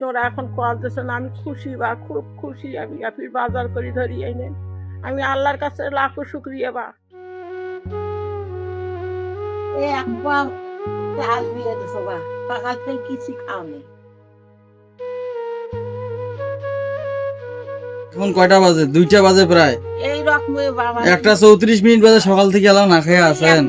তোরা এখন কল দিয়েছেন আমি খুশি বা খুব খুশি আমি আপনি বাজার করি ধরি এনে আমি আল্লাহর কাছে লাখো শুক্রিয়া বা। একবার চাল দিয়ে দিছো বা সকাল থেকে কিছু খাওনি এখন কয়টা বাজে? দুইটা বাজে প্রায়। এই রকমের বাবা একটা চৌত্রিশ মিনিট বাজে সকাল থেকে এলাম না খেয়ে আছেন।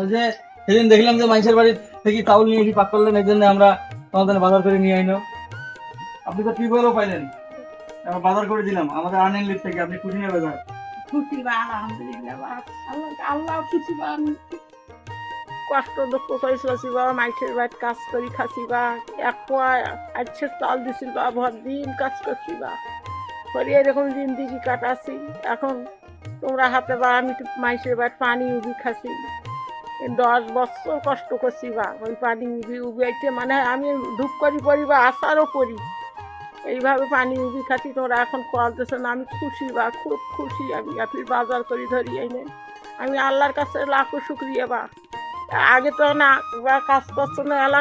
আর যে সেদিন দেখলাম যে মানুষের বাড়ি থেকে চাউল নিয়ে এসে পাক করলেন, এই জন্য আমরা তোমাদের বাজার করে নিয়ে আইনো আপনি তো টিউবওয়েলও পাইলেন। আমরা বাজার করে দিলাম। আমাদের আর্নিং লিস্ট থেকে আপনি খুশি নেবে যান খুশি বা, আলহামদুলিল্লাহ কষ্ট দুঃখ মাইসের কাজ করি এক দিছিল বা দিন কাজ করছি বা। কাটাচ্ছি এখন তোমরা হাতে বা, আমি মাইসের বাড়ি পানি উবি খাসি। দশ বছর কষ্ট করছি বা ওই পানি উবি, উবিয়াইতে মানে আমি ধূপ করি পড়ি বা আশারও করি। এইভাবে পানি উবি খাচ্ছি তোমরা এখন কল দিয়েছ না, আমি খুশি বা, খুব খুশি আমি আপনি বাজার করি ধরি এনে। আমি আল্লাহর কাছে লাখো শুক্রিয়া বা। আগে তো না, বা কাজ করছ না এলা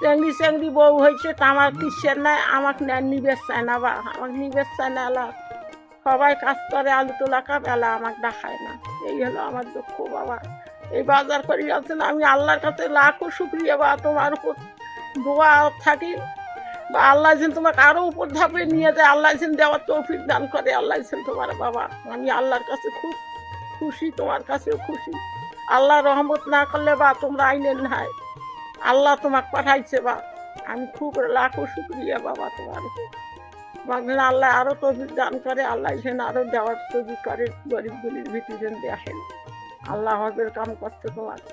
চেংড়ি চেংড়ি বউ হয়েছে তা আমার কিসের নাই, আমাকে নিবেশ চায় না বা, আমাকে নিবেশ চায় না এলা সবাই কাজ করে, আলু তোলা কাপ এলা আমাকে দেখায় না। এই হলো আমার দুঃখ বাবা। এই বাজার করি আছেন, আমি আল্লাহর কাছে লাখো শুক্রিয়া বা তোমার উপর দোয়া থাকি। বা আল্লাহ যেন তোমাকে আরও উপর ধাপে নিয়ে যায়, আল্লাহ যেন দেওয়ার তৌফিক দান করে, আল্লাহ যেন তোমার বাবা, আমি আল্লাহর কাছে খুব খুশি, তোমার কাছেও খুশি। আল্লাহ রহমত না করলে বা তোমরা আইনের নাই। আল্লাহ তোমাকে পাঠাইছে বা, আমি খুব লাখো শুক্রিয়া বাবা তোমার বাংলা আল্লাহ আরও তৌফিক দান করে, আল্লাহ যেন আরও দেওয়ার তৌফিক করে, গরিবগুলির ভিতরে যেন দেখেন। আল্লাহ হকের কাম করতে তো লাগে।